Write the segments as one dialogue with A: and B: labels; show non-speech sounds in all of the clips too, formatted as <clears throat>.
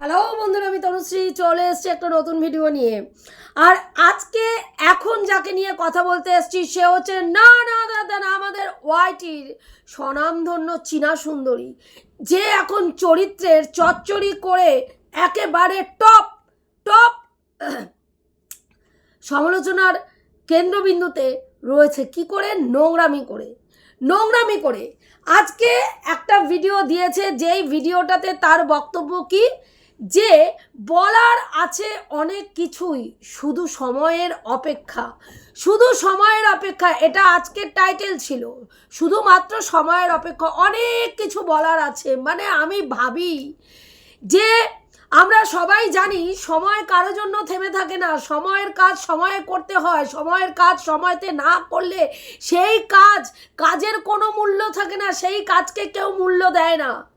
A: Hello বন্ধুরা, আমি তনুশ্রী, চলে এসেছি একটা নতুন ভিডিও নিয়ে। আর আজকে এখন যাকে নিয়ে কথা বলতে এসছি, সে হচ্ছে না না দাদা না, আমাদের ওয়াইটির স্বনামধন্য চীনা সুন্দরী। যে এখন চরিত্রের চচ্চড়ি করে একেবারে টপ টপ <clears throat> সমালোচনার কেন্দ্রবিন্দুতে রয়েছে। কি করে? নোংরামি করে। নোংরামি করে। আজকে একটা ভিডিও দিয়েছে, যেই ভিডিওটাতে তার বক্তব্য কি? যে বলার আছে অনেক কিছুই, শুধু সময়ের অপেক্ষা। শুধু সময়ের অপেক্ষা, এটা আজকের টাইটেল ছিল। শুধুমাত্র সময়ের অপেক্ষা, অনেক কিছু বলার আছে। মানে আমি ভাবি যে আমরা সবাই জানি সময় কারোর জন্য থেমে থাকে না। সময়ের কাজ সময়ে করতে হয়। সময়ের কাজ সময়তে না করলে সেই কাজ কাজের কোনো মূল্য থাকে না। সেই কাজকে কেউ মূল্য দেয় না।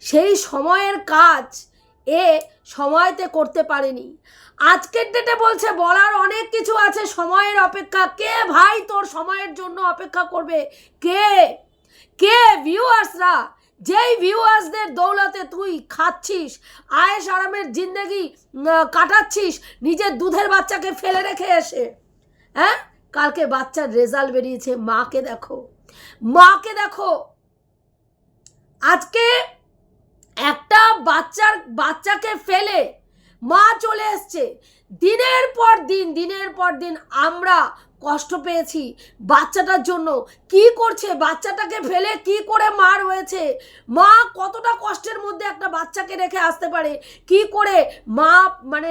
A: সেই সময়ের কাজ এ সময়তে করতে পারেনি। আজকের ডেটে বলছে, বলার অনেক কিছু আছে, সময়ের অপেক্ষা। কে ভাই তোর সময়ের জন্য অপেক্ষা করবে? কে? কে ভিউয়ার্সরা যেই ভিউয়ার্সদের দৌলতে তুই খাচ্ছিস, আয়েস আরামের জিন্দেগি কাটাচ্ছিস, নিজের দুধের বাচ্চাকে ফেলে রেখে এসে। হ্যাঁ? কালকে বাচ্চার রেজাল্ট বেরিয়েছে, মাকে দেখো। মাকে দেখো। আজকে একটা বাচ্চার, বাচ্চাকে ফেলে মা চলে এসছে। দিনের পর দিন, দিনের পর দিন আমরা কষ্ট পেয়েছি বাচ্চাটার জন্য। কি করছে? বাচ্চাটাকে ফেলে কি করে মা রয়েছে? মা কতটা কষ্টের মধ্যে একটা বাচ্চাকে রেখে আসতে পারে? কি করে মা মানে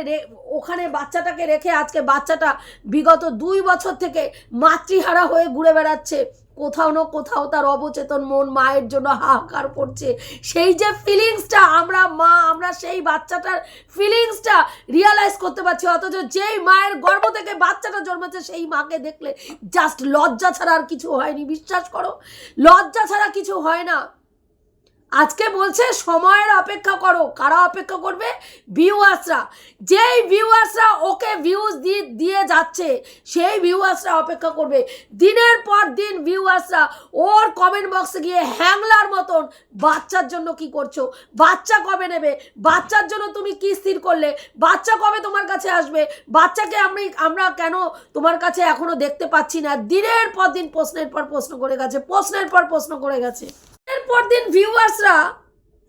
A: ওখানে বাচ্চাটাকে রেখে আজকে বাচ্চাটা বিগত দুই বছর থেকে মাতৃহারা হয়ে ঘুরে বেড়াচ্ছে? কোথাও না কোথাও তার অবচেতন মন মায়ের জন্য হাহাকার করছে। সেই যে ফিলিংসটা আমরা, মা, আমরা সেই বাচ্চাটার ফিলিংসটা রিয়ালাইজ করতে পারছি, অথচ যেই মায়ের গর্ব থেকে বাচ্চাটা জন্মেছে, সেই মাকে দেখলে জাস্ট লজ্জা ছাড়া আর কিছু হয়নি, বিশ্বাস করো। লজ্জা ছাড়া কিছু হয় না। আজকে বলছে সময়ের অপেক্ষা করো। কারা অপেক্ষা করবে? ভিউয়ার্সরা। যেই ভিউয়ার্সরা ওকে ভিউজ দিয়ে দিয়ে যাচ্ছে, সেই ভিউয়ার্সরা অপেক্ষা করবে। দিনের পর দিন ভিউয়ার্সরা ওর কমেন্ট বক্সে গিয়ে হ্যাংলার মতন, বাচ্চার জন্য কি করছ? বাচ্চা কবে নেবে? বাচ্চার জন্য তুমি কি স্থির করলে? বাচ্চা কবে তোমার কাছে আসবে? বাচ্চাকে আমি, আমরা কেন তোমার কাছে এখনও দেখতে পাচ্ছি না? দিনের পর দিন প্রশ্নের পর প্রশ্ন করে গেছে, প্রশ্নের পর প্রশ্ন করে গেছে। দিনের পর দিন ভিউয়ার্সরা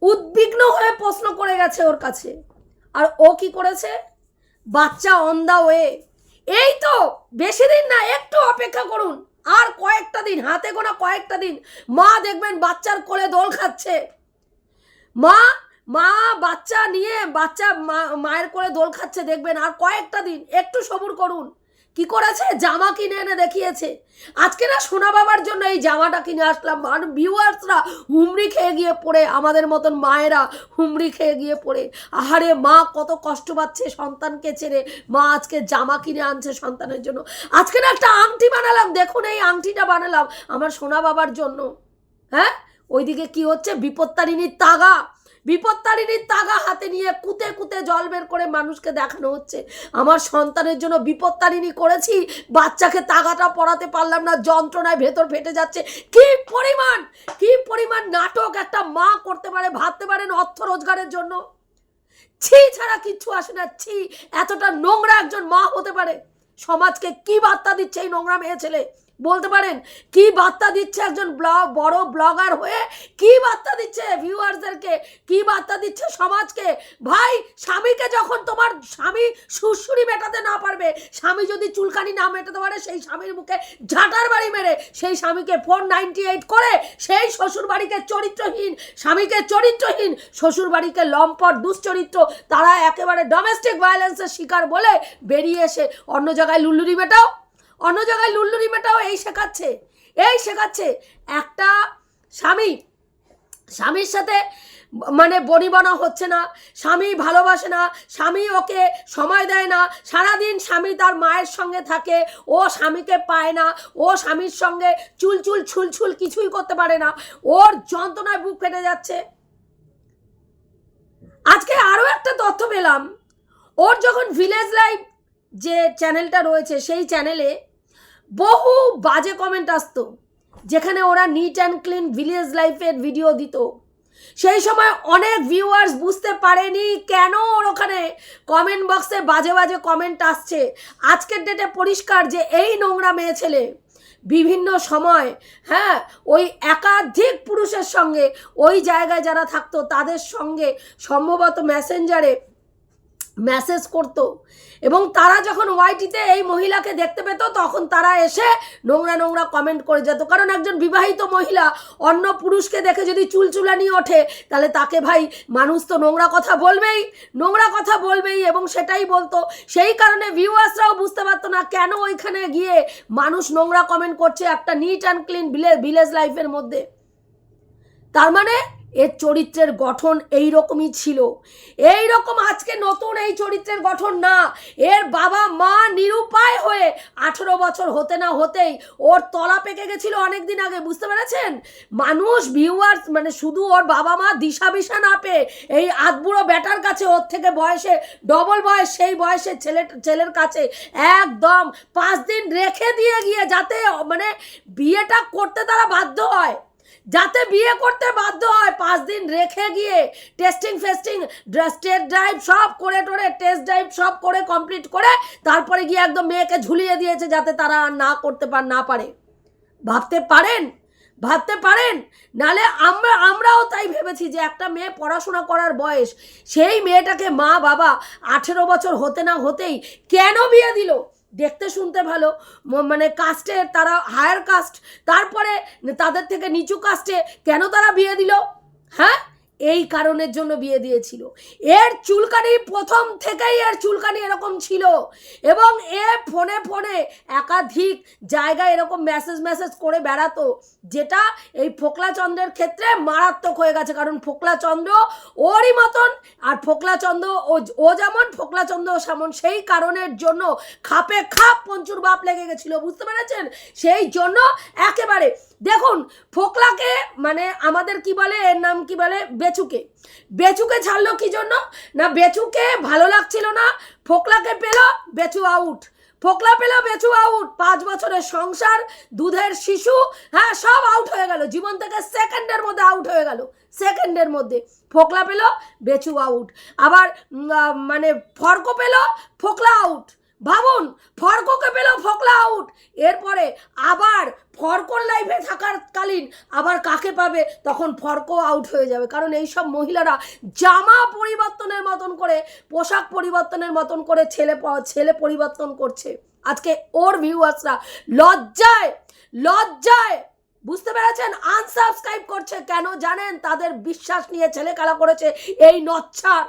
A: উদ্বিগ্ন হয়ে প্রশ্ন করে গেছে ওর কাছে। আর ও কি করেছে? বাচ্চা অন দা ওয়ে এই তো, বেশি দিন না, একটু অপেক্ষা করুন। আর কয়েকটা দিন, হাতে গোনা কয়েকটা দিন, মা দেখবেন বাচ্চার কোলে দোল খাচ্ছে। মা মা বাচ্চা নিয়ে বাচ্চা মায়ের কোলে দোল খাচ্ছে দেখবেন। আর কয়েকটা দিন, একটু সবুর করুন। কি করেছে? জামা কিনে এনে দেখিয়েছে। আজকে না সোনা বাবার জন্য এই জামাটা কিনে আসলাম। আর ভিউয়ার্সরা হুমড়ি খেয়ে গিয়ে পড়ে, আমাদের মতন মায়েরা হুমড়ি খেয়ে গিয়ে পড়ে। আহারে মা কত কষ্ট পাচ্ছে সন্তানকে ছেড়ে। মা আজকে জামা কিনে আনছে সন্তানের জন্য। আজকে না একটা আংটি বানালাম। দেখুন এই আংটিটা বানালাম আমার সোনা বাবার জন্য। হ্যাঁ? ওইদিকে কি হচ্ছে? বিপত্তারিণীর তাগা। বিপত্তারিণীর তাগা হাতে নিয়ে কুতে কুতে জল বের করে মানুষকে দেখানো হচ্ছে। আমার সন্তানের জন্য বিপত্তারিণী করেছি, বাচ্চাকে তাগাটা পড়াতে পারলাম না, যন্ত্রণায় ভেতর ফেটে যাচ্ছে। কি পরিমাণ কি পরিমাণ নাটক একটা মা করতে পারে, ভাবতে পারেন অর্থ রোজগারের জন্য? ছি ছাড়া কিচ্ছু আসে না, ছি, এতটা নোংরা একজন মা হতে পারে। সমাজকে কি বার্তা দিচ্ছে এই নোংরা মেয়ে ছেলে? বলতে পারেন? কি বার্তা দিচ্ছে একজন ব্লগ বড় ব্লগার হয়ে? কি বার্তা দিচ্ছে ভিউয়ার্সদেরকে? কি বার্তা দিচ্ছে সমাজকে? ভাই, স্বামীকে যখন তোমার স্বামী সুরসুরি মেটাতে না পারবে, স্বামী যদি চুলকানি না মেটাতে পারে, সেই স্বামীর মুখে ঝাঁটার বাড়ি মেরে, সেই স্বামীকে ফোর নাইনটি এইট করে, সেই শ্বশুর বাড়িকে চরিত্রহীন, স্বামীকে চরিত্রহীন শ্বশুর বাড়িকে লম্পট, দুশ্চরিত্র, তারা একেবারে ডোমেস্টিক ভায়োলেন্সের শিকার বলে বেরিয়ে এসে অন্য জায়গায় লুল্লুরি মেটাও। অন্য জায়গায় লুল্লুরি মেটাও এই শেখাচ্ছে এই শেখাচ্ছে। একটা স্বামী, স্বামীর সাথে মানে বনিবনা হচ্ছে না, স্বামী ভালোবাসে না, স্বামী ওকে সময় দেয় না, সারাদিন স্বামী তার মায়ের সঙ্গে থাকে, ও স্বামীকে পায় না, ও স্বামীর সঙ্গে চুল চুল ছুল ছুল কিছুই করতে পারে না, ওর যন্ত্রণায় বুক ফেটে যাচ্ছে। আজকে আরও একটা তথ্য পেলাম, ওর যখন ভিলেজ লাইফ যে চ্যানেলটা রয়েছে, সেই চ্যানেলে বহু বাজে কমেন্ট আসতো, যেখানে ওরা নিট অ্যান্ড ক্লিন ভিলেজ লাইফের ভিডিও দিত। সেই সময় অনেক ভিউয়ার্স বুঝতে পারেনি কেন ওর ওখানে কমেন্ট বক্সে বাজে বাজে কমেন্ট আসছে। আজকের ডেটে পরিষ্কার যে এই নোংরা মেয়ে ছেলে, বিভিন্ন সময় হ্যাঁ ওই একাধিক পুরুষের সঙ্গে, ওই জায়গায় যারা থাকতো, তাদের সঙ্গে সম্ভবত মেসেঞ্জারে মেসেজ করতো। এবং তারা যখন ওয়াইটিতে এই মহিলাকে দেখতে পেত, তখন তারা এসে নোংরা নোংরা কমেন্ট করে যেত। কারণ একজন বিবাহিত মহিলা অন্য পুরুষকে দেখে যদি চুলচুলানি ওঠে, তাহলে তাকে ভাই মানুষ তো নোংরা কথা বলবেই, নোংরা কথা বলবেই এবং সেটাই বলতো। সেই কারণে ভিউয়ার্সরাও বুঝতে পারতো না কেন ওইখানে গিয়ে মানুষ নোংরা কমেন্ট করছে একটা নিট অ্যান্ড ক্লিন ভিলেজ লাইফের মধ্যে। তার মানে এর চরিত্রের গঠন এই রকমই ছিল। এই রকম আজকে নতুন এই চরিত্রের গঠন না। এর বাবা মা নিরুপায় হয়ে আঠেরো বছর হতে না হতেই ওর তলা পেকে গেছিল অনেক দিন আগে, বুঝতে পেরেছেন? মানুষ ভিউয়ার্স মানে শুধু ওর বাবা মা দিশা বিশা না পেয়ে এই আধবুড়ো ব্যাটার কাছে ওর থেকে বয়সে ডবল বয়স, সেই বয়সে ছেলে, ছেলের কাছে একদম পাঁচ দিন রেখে দিয়ে গিয়ে যাতে মানে বিয়েটা করতে তারা বাধ্য হয়। যাতে বিয়ে করতে বাধ্য হয়, পাঁচ দিন রেখে গিয়ে টেস্টিং ফেস্টিং স্টেট ড্রাইভ সব করে টোরে টেস্ট ড্রাইভ সব করে কমপ্লিট করে তারপরে গিয়ে একদম মেয়েকে ঝুলিয়ে দিয়েছে যাতে তারা আর না করতে পার, না পারে। ভাবতে পারেন? ভাবতে পারেন? নালে আমরা, আমরাও তাই ভেবেছি যে একটা মেয়ে পড়াশোনা করার বয়স, সেই মেয়েটাকে মা বাবা আঠেরো বছর হতে না হতেই কেন বিয়ে দিল? দেখতে শুনতে ভালো। মানে কাস্টের তারা হায়ার কাস্ট তারপরে তাদের থেকে নিচু কাস্টে কেন তারা বিয়ে দিল? হ্যাঁ? এই কারণের জন্য বিয়ে দিয়েছিল। এর চুলকানি প্রথম থেকেই এর চুলকানি এরকম ছিল এবং এ ফোনে ফোনে একাধিক জায়গায় এরকম মেসেজ মেসেজ করে বেড়াতো যেটা এই ফোকলাচন্দ্রের ক্ষেত্রে মারাত্মক হয়ে গেছে। কারণ ফোকলাচন্দ্র ওরই মতন আর ফোকলাচন্দ্র ও ও যেমন ফোকলাচন্দ্র সেমন সেই কারণের জন্য খাপে খাপ পঞ্চুর বাপ লেগে গেছিল। বুঝতে পেরেছেন? সেই জন্য একেবারে দেখুন, ফোকলাকে মানে আমাদের কি বলে, এর নাম কি বলে? বেচুকে। বেচুকে ছাড়লো কি জন্য? না, বেচুকে ভালো লাগছিল না, ফোকলাকে পেল, বেচু আউট ফোকলা পেল, বেচু আউট পাঁচ বছরের সংসার, দুধের শিশু হ্যাঁ সব আউট হয়ে গেল। জীবন থেকে সেকেন্ডের মধ্যে আউট হয়ে গেল। সেকেন্ডের মধ্যে। ফোকলা পেল, বেচু আউট আবার মানে ফর্ক পেল, ফোকলা আউট ভাবুন, ফর্ককে পেল ফকলা আউট এরপরে আবার ফর্কর লাইফে থাকার কালীন আবার কাকে পাবে? তখন ফর্ক আউট হয়ে যাবে। কারণ এই সব মহিলারা জামা পরিবর্তনের মতন করে, পোশাক পরিবর্তনের মতন করে ছেলে ছেলে পরিবর্তন করছে। আজকে ওর ভিউয়ার্সরা লজ্জায় লজ্জায় বুঝতে পেরেছেন? আনসাবস্ক্রাইব করছে। কেন জানেন? তাদের বিশ্বাস নিয়ে ছেলে খেলা করেছে। এই নচ্ছার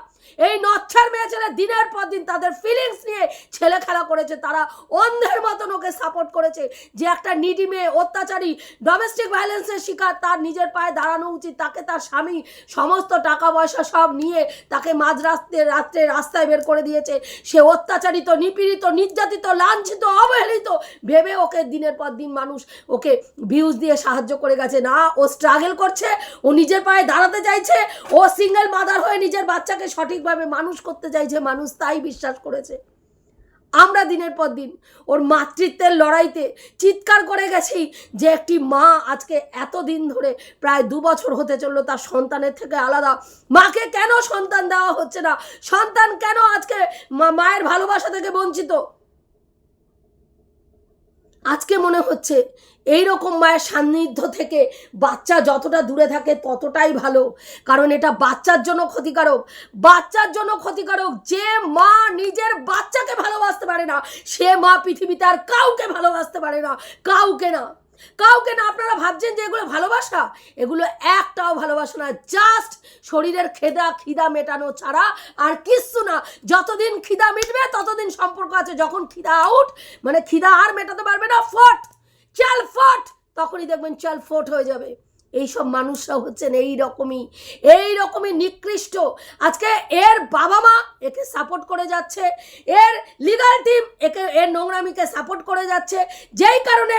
A: এই নচ্ছার মেয়ে ছেলে দিনের পর দিন তাদের ফিলিংস নিয়ে ছেলে খেলা করেছে, তারা অন্ধের মতন ওকে সাপোর্ট করেছে। যে একটা নিডি মেয়ে, অত্যাচারী ডোমেস্টিক ভায়োলেন্সের শিকার, তার নিজের পায়ে দাঁড়ানো উচিত। তাকে তার স্বামী সমস্ত টাকা পয়সা সব নিয়ে তাকে মাঝ রাস্তে রাত্রে রাস্তায় বের করে দিয়েছে। সে অত্যাচারিত, নিপীড়িত, নির্যাতিত, লাঞ্ছিত, অবহেলিত, ভেবে ওকে দিনের পর দিন মানুষ ওকে ভিউজ দিয়ে সাহায্য করে গেছে। না, ও স্ট্রাগল করছে, ও নিজের পায়ে দাঁড়াতে চাইছে, ও সিঙ্গেল মাদার হয়ে নিজের বাচ্চাকে সঠিকভাবে মানুষ করতে চাইছে মানুষ তাই বিশ্বাস করেছে। আমরা দিনের পর দিন ওর মাতৃত্বের লড়াইতে চিৎকার করে গেছি যে একটি মা আজকে এত দিন ধরে প্রায় দু বছর হতে চলল, তার সন্তানের থেকে আলাদা। মাকে কেন সন্তান দেওয়া হচ্ছে না? সন্তান কেন আজকে মায়ের ভালোবাসা থেকে বঞ্চিত? আজকে মনে হচ্ছে এই রকম মায়ের সান্নিধ্য থেকে বাচ্চা যতটা দূরে থাকে ততটাই ভালো। কারণ এটা বাচ্চার জন্য ক্ষতিকারক। বাচ্চার জন্য ক্ষতিকারক যে মা নিজের বাচ্চাকে ভালোবাসতে পারে না, সে মা পৃথিবীতে আর কাউকে ভালোবাসতে পারে না। কাউকে না। কাউকে না আপনারা ভাবছেন যে এগুলো ভালোবাসা? এগুলো একটাও ভালোবাসা না জাস্ট শরীরের খেদা, খিদা মেটানো ছাড়া আর কিচ্ছু না। যতদিন খিদা মিটবে, ততদিন সম্পর্ক আছে। যখন খিদা আউট মানে খিদা আর মেটাতে পারবে না, ফট, চাল ফট, তখনই দেখবেন চাল ফট হয়ে যাবে। এইসব মানুষরা হচ্ছেন এই রকমই এই রকমই নিকৃষ্ট। আজকে এর বাবা মা একে সাপোর্ট করে যাচ্ছে, এর লিগাল টিম একে, এর নোংরামিকে সাপোর্ট করে যাচ্ছে, যেই কারণে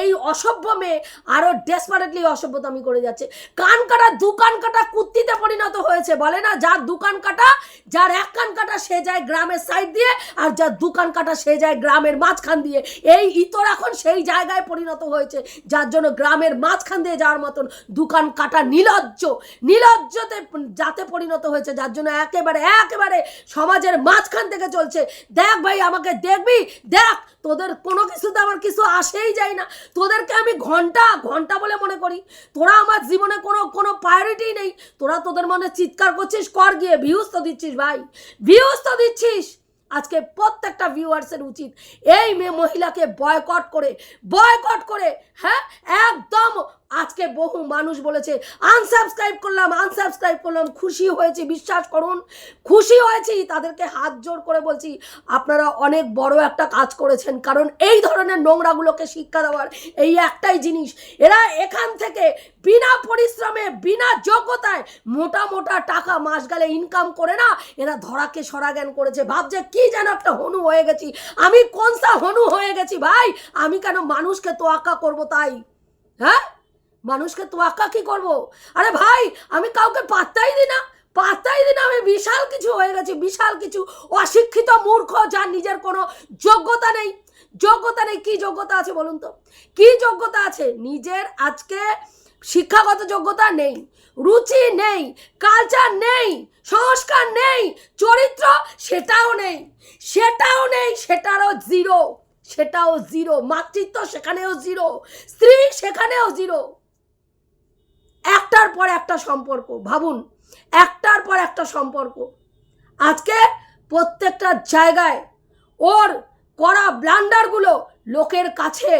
A: এই অসভ্য মেয়ে আরও ডেসপারেটলি অসভ্যতামি করে যাচ্ছে। কান কাটা, দু কান কাটা কুত্তিতে পরিণত হয়েছে, বলে না, যার দু কান কাটা, যার এক কান কাটা সে যায় গ্রামের সাইড দিয়ে, আর যার দু কান কাটা সে যায় গ্রামের মাঝখান দিয়ে। এই ইতর এখন সেই জায়গায় পরিণত হয়েছে, যার জন্য গ্রামের মাঝখান দিয়ে যাওয়ার মতো মতন দোকান কাটা নিলজ্জ। নিলজ্জতে যাতে পরিণত হয়েছে, যার জন্য একেবারে একেবারে সমাজের মাঝখান থেকে চলছে। দেখ ভাই, আমাকে দেখবি? দেখ, তোদের কোনো কিছুতে আমার কিছু আসেই যায় না। তোদেরকে আমি ঘণ্টা ঘণ্টা বলে মনে করি। তোরা আমার জীবনে কোনো কোনো প্রায়োরিটি নেই। তোরা তোদের মনে চিৎকার করছিস, কর গিয়ে ভিউজ তো দিচ্ছিস ভাই। ভিউজ তো দিচ্ছিস। আজকে প্রত্যেকটা ভিউয়ার্সের উচিত এই মেয়ে মহিলাকে বয়কট করে বয়কট করে হ্যাঁ? একদম আজকে বহু মানুষ বলেছে আনসাবস্ক্রাইব করলাম আনসাবস্ক্রাইব করলাম, খুশি হয়েছি, বিশ্বাস করুন, খুশি হয়েছি। তাদেরকে হাত জোর করে বলছি, আপনারা অনেক বড় একটা কাজ করেছেন, কারণ এই ধরনের নোংরাগুলোকে শিক্ষা দেওয়ার এই একটাই জিনিস। এরা এখান থেকে বিনা পরিশ্রমে, বিনা যোগ্যতায় মোটা মোটা টাকা মাস গেলে ইনকাম করে না, এরা ধরাকে সরা জ্ঞান করেছে। ভাবছে, কি যেন একটা হনু হয়ে গেছি। আমি কোনসা হনু হয়ে গেছি ভাই? আমি কেন মানুষকে তোয়াক্কা করব তাই? হ্যাঁ? মানুষকে তোয়াক্কা কি করব? আরে ভাই, আমি কাউকে পাত্তাই দিই না। পাত্তাই দিই না, আমি বিশাল কিছু হয়ে গেছি, বিশাল কিছু। অশিক্ষিত মূর্খ যার নিজের কোনো যোগ্যতা নেই। যোগ্যতা নেই, কি যোগ্যতা আছে বলুন তো? কি যোগ্যতা আছে? নিজের আজকে শিক্ষাগত যোগ্যতা নেই, রুচি নেই কালচার নেই, সংস্কার নেই, চরিত্র সেটাও নেই। সেটাও নেই, সেটারও জিরো সেটাও জিরো মাতৃত্ব সেখানেও জিরো স্ত্রী সেখানেও জিরো একটার পর একটা সম্পর্ক, ভাবুন। একটার পর একটা সম্পর্ক। আজকে প্রত্যেকটা জায়গায় ওর করা ব্লান্ডারগুলো লোকের কাছে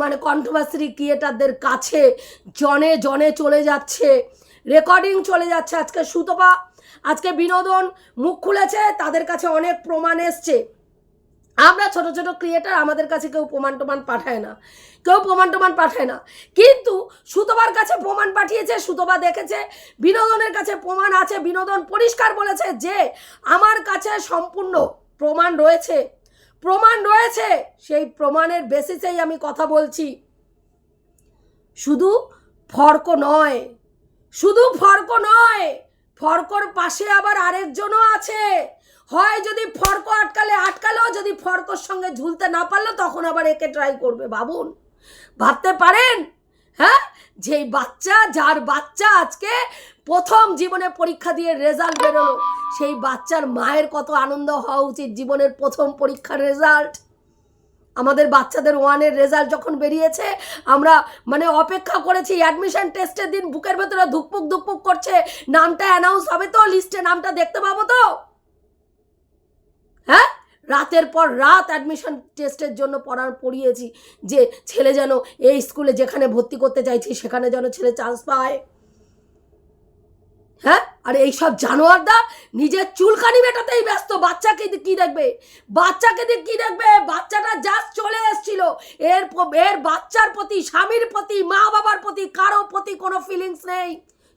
A: মানে কন্ট্রোভার্সি ক্রিয়েটারদের কাছে জনে জনে চলে যাচ্ছে। রেকর্ডিং চলে যাচ্ছে। আজকে সুতপা, আজকে বিনোদন মুখ খুলেছে, তাদের কাছে অনেক প্রমাণ এসছে। আমরা ছোট ছোট ক্রিয়েটার আমাদের কাছে কেউ প্রমাণ টমান পাঠায় না। কেউ প্রমাণ টমান পাঠায় না। কিন্তু সুতবার কাছে প্রমাণ পাঠিয়েছে, সুতবা দেখেছে, বিনোদনের কাছে প্রমাণ আছে, বিনোদন পরিষ্কার বলেছে যে আমার কাছে সম্পূর্ণ প্রমাণ রয়েছে। প্রমাণ রয়েছে, সেই প্রমাণের বেসিসেই আমি কথা বলছি। শুধু ফর্ক নয়, শুধু ফর্ক নয়, ফর্কর পাশে আবার আরেকজনও আছে। হয় যদি ফর্ক আটকালে, আটকালেও যদি ফর্কর সঙ্গে ঝুলতে না পারল, তখন আবার একে ট্রাই করবে, ভাবুন। ভাবতে পারেন? হ্যাঁ? যেই বাচ্চা, যার বাচ্চা আজকে প্রথম জীবনে পরীক্ষা দিয়ে রেজাল্ট বেরোলো, সেই বাচ্চার মায়ের কত আনন্দ হওয়া উচিত জীবনের প্রথম পরীক্ষার রেজাল্ট আমাদের বাচ্চাদের ওয়ানের রেজাল্ট যখন বেরিয়েছে, আমরা মানে অপেক্ষা করেছি অ্যাডমিশন টেস্টের দিন বুকের ভেতরে ধুকপুক ধুকপুক করছে, নামটা অ্যানাউন্স হবে তো লিস্টে নামটা দেখতে পাবো তো? হ্যাঁ? রাতের পর রাত অ্যাডমিশন টেস্টের জন্য পড়ার পড়িয়েছি যে ছেলে যেন এই স্কুলে যেখানে ভর্তি করতে চাইছি সেখানে যেন ছেলে চান্স পায়। হ্যাঁ? আর এইসব জানোয়ারদা নিজের চুলকানি মেটাতেই ব্যস্ত, বাচ্চাকে কি দেখবে? বাচ্চাকে দিয়ে কি দেখবে? বাচ্চাটা জাস্ট চলে এসেছিল। এর এর বাচ্চার প্রতি, স্বামীর প্রতি মা বাবার প্রতি, কারও প্রতি কোনো ফিলিংস নেই।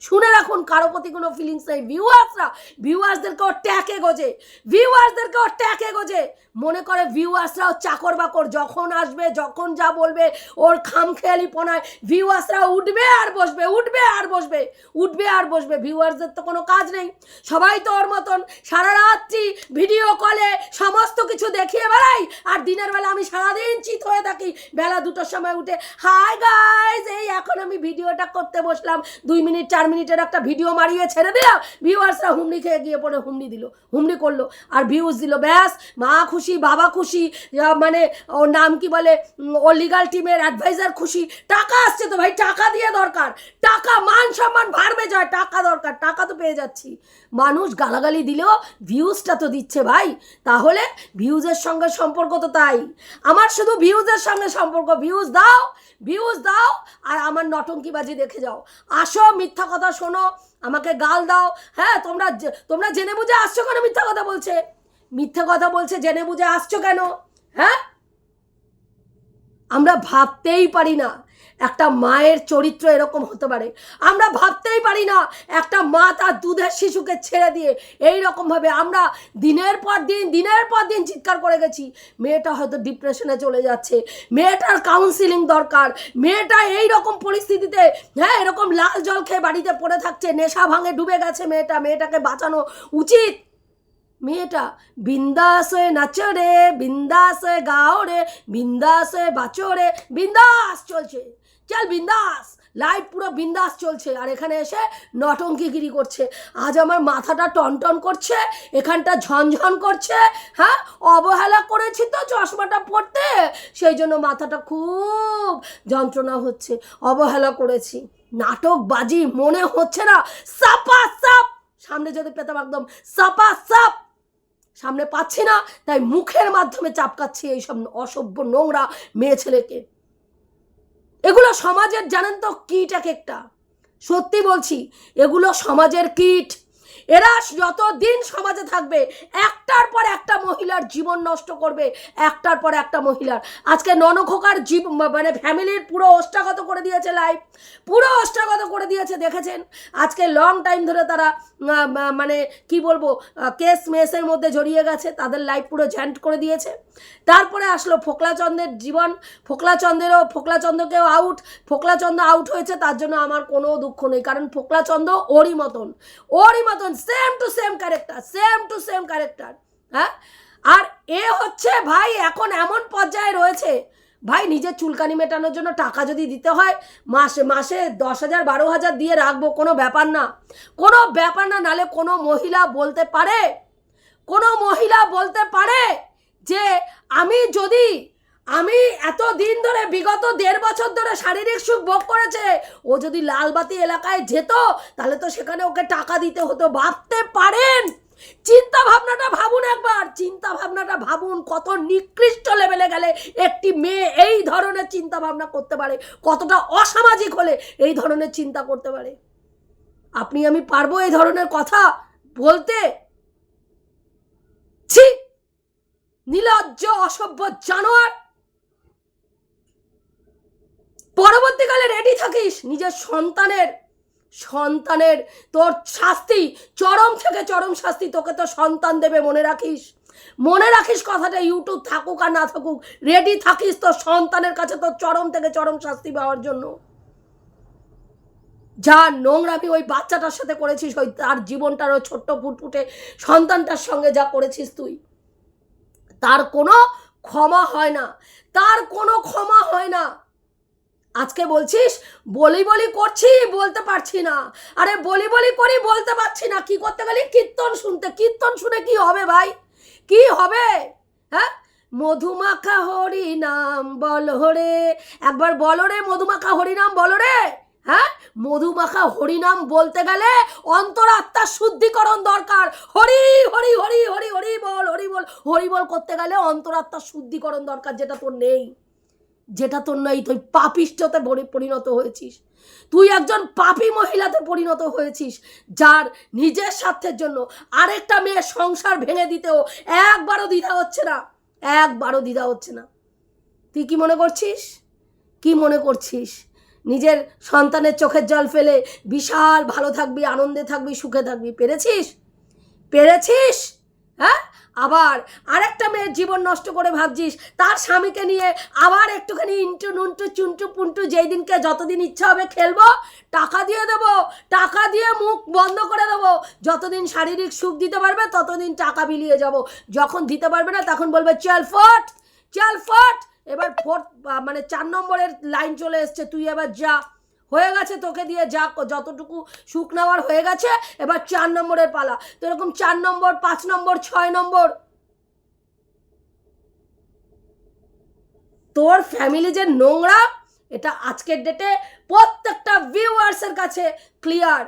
A: শুনে রাখুন কারও প্রতি কোনো ফিলিংস নেই। ভিউয়ার্সরা ভিউয়ার্সদেরকে ও ট্যাকে গোজে। ভিউয়ার্সদেরকে ও ট্যাকে গোজে। মনে করে ভিউয়ার্সরাও চাকর বাকর যখন আসবে, যখন যা বলবে, ওর খামখেয়ালি পনায় ভিউয়ার্সরা উঠবে আর বসবে, উঠবে আর বসবে, উঠবে আর বসবে। ভিউয়ার্সদের তো কোনো কাজ নেই। সবাই তো ওর মতন। সারা রাত্রি ভিডিও কলে সমস্ত কিছু দেখিয়ে বেড়াই, আর দিনের বেলা আমি সারাদিন চিত হয়ে থাকি। বেলা দুটোর সময় উঠে হাই গাইজ এই এখন আমি ভিডিওটা করতে বসলাম। দুই মিনিট, চার মিনিটের একটা ভিডিও মারিয়ে ছেড়ে দিলাম ভিউয়ার্সরা হুমড়ি খেয়ে গিয়ে পরে হুমড়ি দিল, হুমড়ি করল, আর ভিউজ দিল। ব্যাস, মা খুশি, বাবা খুশি মানে ওর নাম কি বলে ও লিগাল টিমের অ্যাডভাইজার খুশি। টাকা আসছে তো ভাই, টাকা দিয়ে দরকার। টাকা, মান সম্মান ভাড়বে যায় টাকা দরকার, টাকা তো পেয়ে যাচ্ছি। মানুষ গালাগালি দিলেও ভিউজটা তো দিচ্ছে ভাই। তাহলে ভিউজের সঙ্গে সম্পর্ক তো তাই। আমার শুধু ভিউজের সঙ্গে সম্পর্ক। ভিউজ দাও ভিউজ দাও আর আমার নটঙ্কিবাজি দেখে যাও। আসো, মিথ্যা কথা শোনো, আমাকে গাল দাও। হ্যাঁ তোমরা তোমরা জেনে বুঝে আসছো কেন মিথ্যা কথা বলছে? মিথ্যা কথা বলছে, জেনে বুঝে আসছো কেন? হ্যাঁ? আমরা ভাবতেই পারি না। একটা মায়ের চরিত্র এরকম হতে পারে। আমরা ভাবতেই পারি না, একটা মা তার দুধের শিশুকে ছেড়ে দিয়ে এই রকমভাবে আমরা দিনের পর দিন, দিনের পর দিন চিৎকার করে গেছি। মেয়েটা হয়তো ডিপ্রেশনে চলে যাচ্ছে, মেয়েটার কাউন্সিলিং দরকার, মেয়েটা এই রকম পরিস্থিতিতে হ্যাঁ এরকম লাল জল খেয়ে বাড়িতে পড়ে থাকছে, নেশা ভাঙে ডুবে গেছে মেয়েটা, মেয়েটাকে বাঁচানো উচিত। মেয়েটা, বিন্দাস হয়ে নাচো রে, বিন্দাস গাও রে, বিন্দাস বাঁচো রে, বিন্দাস চলছে। চল বিন্দাস লাইভ পুরো বিন্দাস চলছে। আর এখানে এসে নটঙ্কিগিরি করছে। আজ আমার মাথাটা টনটন করছে, এখানটা ঝনঝন করছে হ্যাঁ? অবহেলা করেছি তো চশমাটা পড়তে সেই জন্য মাথাটা খুব যন্ত্রণা হচ্ছে। অবহেলা করেছি। নাটক বাজি মনে হচ্ছে না। সাপা সাপ! সামনে যদি পেতাম একদম। সাপা সাপ! সামনে পাচ্ছি না, তাই মুখের মাধ্যমে চাপকাচ্ছি এইসব অসভ্য নোংরা মেয়ে ছেলেকে। এগুলো সমাজের জানেন তো, কিট এক একটা। সত্যি বলছি, এগুলো সমাজের কিট এরা যত দিন সমাজে থাকবে, একটার পর একটা মহিলার জীবন নষ্ট করবে, একটার পর একটা মহিলার। আজকে ননখোকার জীব মানে ফ্যামিলির পুরো অষ্টাগত করে দিয়েছে লাইফ পুরো অষ্টাগত করে দিয়েছে, দেখেছেন? আজকে লং টাইম ধরে তারা মানে কি বলব কেস মেসের মধ্যে জড়িয়ে গেছে, তাদের লাইফ পুরো জ্যান্ট করে দিয়েছে। তারপরে আসলো ফোকলাচন্দ্রের জীবন ফোকলাচন্দ্রেরও ফোকলাচন্দ্রকেও আউট ফোকলাচন্দ্র আউট হয়েছে, তার জন্য আমার কোনো দুঃখ নেই, কারণ ফোকলাচন্দ্র ওরই মতন ওরই মতন same to same character same to same character হ্যাঁ? আর এ হচ্ছে ভাই এখন এমন পর্যায়ে রয়েছে, ভাই নিজের চুলকানি মেটানোর জন্য টাকা যদি দিতে হয়, মাসে মাসে দশ হাজার, বারো হাজার দিয়ে রাখব, কোনো ব্যাপার না। কোনো ব্যাপার না, নালে কোনো মহিলা বলতে পারে, কোনো মহিলা বলতে পারে যে আমি যদি আমি এত দিন ধরে, বিগত দেড় বছর ধরে শারীরিক সুখ ভোগ করেছে। ও যদি লালবাতি এলাকায় যেত, তাহলে তো সেখানে ওকে টাকা দিতে হতো। ভাবতে পারেন? চিন্তা ভাবনাটা ভাবুন একবার। চিন্তা ভাবনাটা ভাবুন, কত নিকৃষ্ট লেভেলে গেলে একটি মেয়ে এই ধরনের চিন্তা ভাবনা করতে পারে। কতটা অসামাজিক হলে এই ধরনের চিন্তা করতে পারে। আপনি, আমি পারব এই ধরনের কথা বলতে? ছি! নিলজ্জ অসভ্য জানোয়ার! পরবর্তীকালে রেডি থাকিস। নিজের সন্তানের সন্তানের তোর শাস্তি, চরম থেকে চরম শাস্তি তোকে তো সন্তান দেবে, মনে রাখিস। মনে রাখিস কথাটা ইউটিউব থাকুক আর না থাকুক রেডি থাকিস তোর সন্তানের কাছে তোর চরম থেকে চরম শাস্তি পাওয়ার জন্য। যা নোংরামি ওই বাচ্চাটার সাথে করেছিস, ওই তার জীবনটার ওই ছোট্ট ফুটফুটে সন্তানটার সঙ্গে যা করেছিস তুই, তার কোনো ক্ষমা হয় না। তার কোনো ক্ষমা হয় না। আজকে বলছিস, বলি বলি করছি, বলতে পারছি না। আরে বলি বলি করি, বলতে পারছি না। কি করতে গেলি? কীর্তন শুনতে। কীর্তন শুনে কি হবে ভাই? কি হবে? হ্যাঁ? মধুমাখা হরি নাম বলো রে একবার বলো রে মধুমাখা হরি নাম বলো রে। হ্যাঁ? মধুমাখা হরিনাম বলতে গেলে অন্তরাত্মার শুদ্ধিকরণ দরকার। হরি হরি হরি হরি হরি বল হরি বল। হরি বল করতে গেলে অন্তরাত্মার শুদ্ধিকরণ দরকার যেটা তোর নেই। যেটা তোর নেই, তুই পাপিষ্ঠতে পরিণত হয়েছিস। তুই একজন পাপি মহিলাতে পরিণত হয়েছিস, যার নিজের স্বার্থের জন্য আরেকটা মেয়ের সংসার ভেঙে দিতেও একবারও দ্বিধা হচ্ছে না। একবারও দ্বিধা হচ্ছে না। তুই কি মনে করছিস? কি মনে করছিস? নিজের সন্তানের চোখের জল ফেলে বিশাল ভালো থাকবি, আনন্দে থাকবি, সুখে থাকবি। পেরেছিস? পেরেছিস? হ্যাঁ? আবার আরেকটা মেয়ের জীবন নষ্ট করে ভাবছিস, তার স্বামীকে নিয়ে আবার একটুখানি ইন্টু নুন্টু চুন্টু পুন্টু যেই দিনকে যতদিন ইচ্ছা হবে খেলব, টাকা দিয়ে দেবো, টাকা দিয়ে মুখ বন্ধ করে দেবো। যতদিন শারীরিক সুখ দিতে পারবে, ততদিন টাকা বিলিয়ে যাব। যখন দিতে পারবে না, তখন বলবে, চল ফট চল ফট। এবার ফোর্থ মানে চার নম্বরের লাইন চলে এসছে, তুই এবার যা। হয়ে গেছে তোকে দিয়ে যা যতটুকু সুখ নেওয়ার হয়ে গেছে, এবার চার নম্বরের পালা। তো এরকম চার নম্বর, পাঁচ নম্বর, ছয় নম্বর। তোর ফ্যামিলি যে নোংরা, এটা আজকের ডেটে প্রত্যেকটা ভিউয়ার্সের কাছে ক্লিয়ার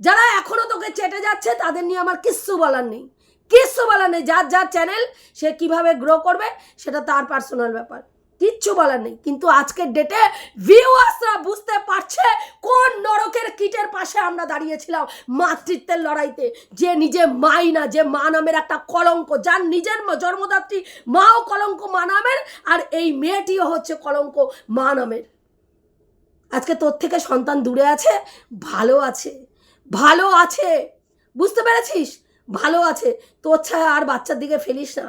A: যারা এখনও তোকে চেটে যাচ্ছে, তাদের নিয়ে আমার কিচ্ছু বলার নেই। কিচ্ছু বলার নেই। যার যার চ্যানেল সে কীভাবে গ্রো করবে, সেটা তার পার্সোনাল ব্যাপার। কিচ্ছু বলার নেই। কিন্তু আজকের ডেটে ভিউয়ার্সরা বুঝতে পারছে কোন নরকের কিটের পাশে আমরা দাঁড়িয়েছিলাম মাতৃত্বের লড়াইতে। যে নিজে মাই না, যে মা নামের একটা কলঙ্ক, যার নিজের জন্মদাত্রী মাও কলঙ্ক মা নামের, আর এই মেয়েটিও হচ্ছে কলঙ্ক মা নামের। আজকে তোর থেকে সন্তান দূরে আছে, ভালো আছে ভালো আছে। বুঝতে পেরেছিস? ভালো আছে। তোর ছায়া আর বাচ্চার দিকে ফেলিস না।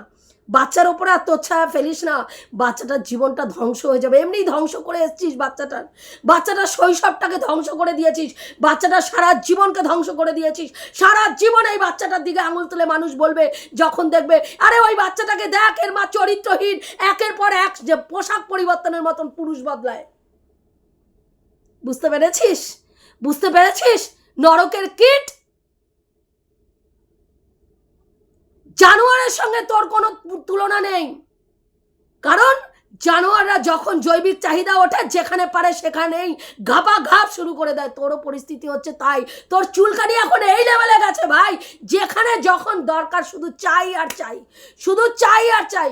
A: বাচ্চার ওপরে আর তোর ছায়া ফেলিস না। বাচ্চাটার জীবনটা ধ্বংস হয়ে যাবে। এমনি ধ্বংস করে এসছিস বাচ্চাটার। বাচ্চাটার শৈশবটাকে ধ্বংস করে দিয়েছিস। বাচ্চাটার সারা জীবনকে ধ্বংস করে দিয়েছিস। সারা জীবন এই বাচ্চাটার দিকে আঙুল তুলে মানুষ বলবে, যখন দেখবে, আরে ওই বাচ্চাটাকে দেখ, এর মা চরিত্রহীন। একের পর এক যে পোশাক পরিবর্তনের মতন পুরুষ বদলায়। বুঝতে পেরেছিস? বুঝতে পেরেছিস? নরকের কীট জানোয়ারের সঙ্গে তোর কোনো তুলনা নেই। কারণ জানোয়াররা যখন জৈবিক চাহিদা ওঠে, যেখানে পারে সেখানেই ঘাপা ঘাপ শুরু করে দেয়। তোরও পরিস্থিতি হচ্ছে তাই। তোর চুলকানি এখন এই লেভেলে গেছে ভাই। যেখানে যখন দরকার শুধু চাই আর চাই। শুধু চাই আর চাই।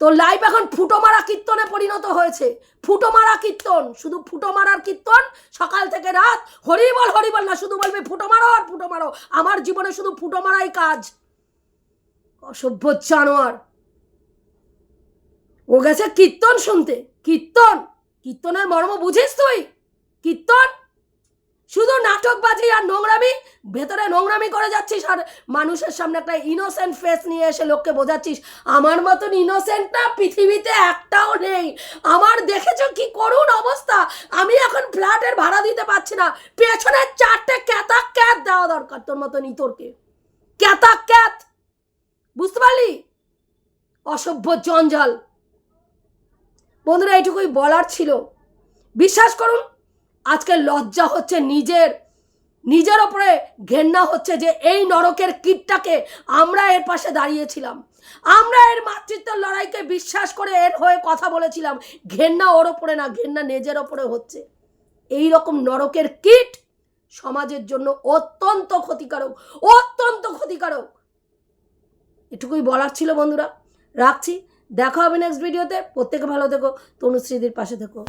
A: তোর লাইফ এখন ফুটো মারা কীর্তনে পরিণত হয়েছে। ফুটো মারা কীর্তন, শুধু ফুটো মারার কীর্তন? সকাল থেকে রাত হরিবল হরিবল না, শুধু বলবি ফুটো মারো আর ফুটো মারো। আমার জীবনে শুধু ফুটো মারাই কাজ। অসভ্য জানোয়ার। ও গেছে কীর্তন শুনতে। কীর্তন, কীর্তনের মর্ম বুঝিস তুই? কীর্তন? শুধু নাটকবাজি আর নোংরামি? ভেতরে নোংরামি করে যাচ্ছিস আর মানুষের সামনে একটা ইনোসেন্ট ফেস নিয়ে এসে লোককে বোঝাচ্ছিস। আমার মতন ইনোসেন্ট না পৃথিবীতে একটাও নেই। আমার দেখেছ কি করুণ অবস্থা? আমি এখন ফ্ল্যাটের ভাড়া দিতে পারছি না। পেছনের চারটে ক্যাতা ক্যাত দেওয়া দরকার তোর মতন ইতরকে। ক্যাতা ক্যাত! বুঝতে পারলি? অসভ্য জঞ্জাল। বন্ধুরা, এইটুকুই বলার ছিল। বিশ্বাস করুন আজকে লজ্জা হচ্ছে নিজের। নিজের ওপরে ঘেন্না হচ্ছে যে এই নরকের কীটটাকে আমরা এর পাশে দাঁড়িয়েছিলাম। আমরা এর মাতৃত্বের লড়াইকে বিশ্বাস করে এর হয়ে কথা বলেছিলাম। ঘেন্না ওর ওপরে না, ঘেন্না নিজের ওপরে হচ্ছে। এই রকম নরকের কীট সমাজের জন্য অত্যন্ত ক্ষতিকারক অত্যন্ত ক্ষতিকারক। এটুকুই বলার ছিল বন্ধুরা। রাখছি। দেখা হবে নেক্সট ভিডিওতে প্রত্যেকে ভালো থেকো। তনুশ্রীদির পাশে থেকো।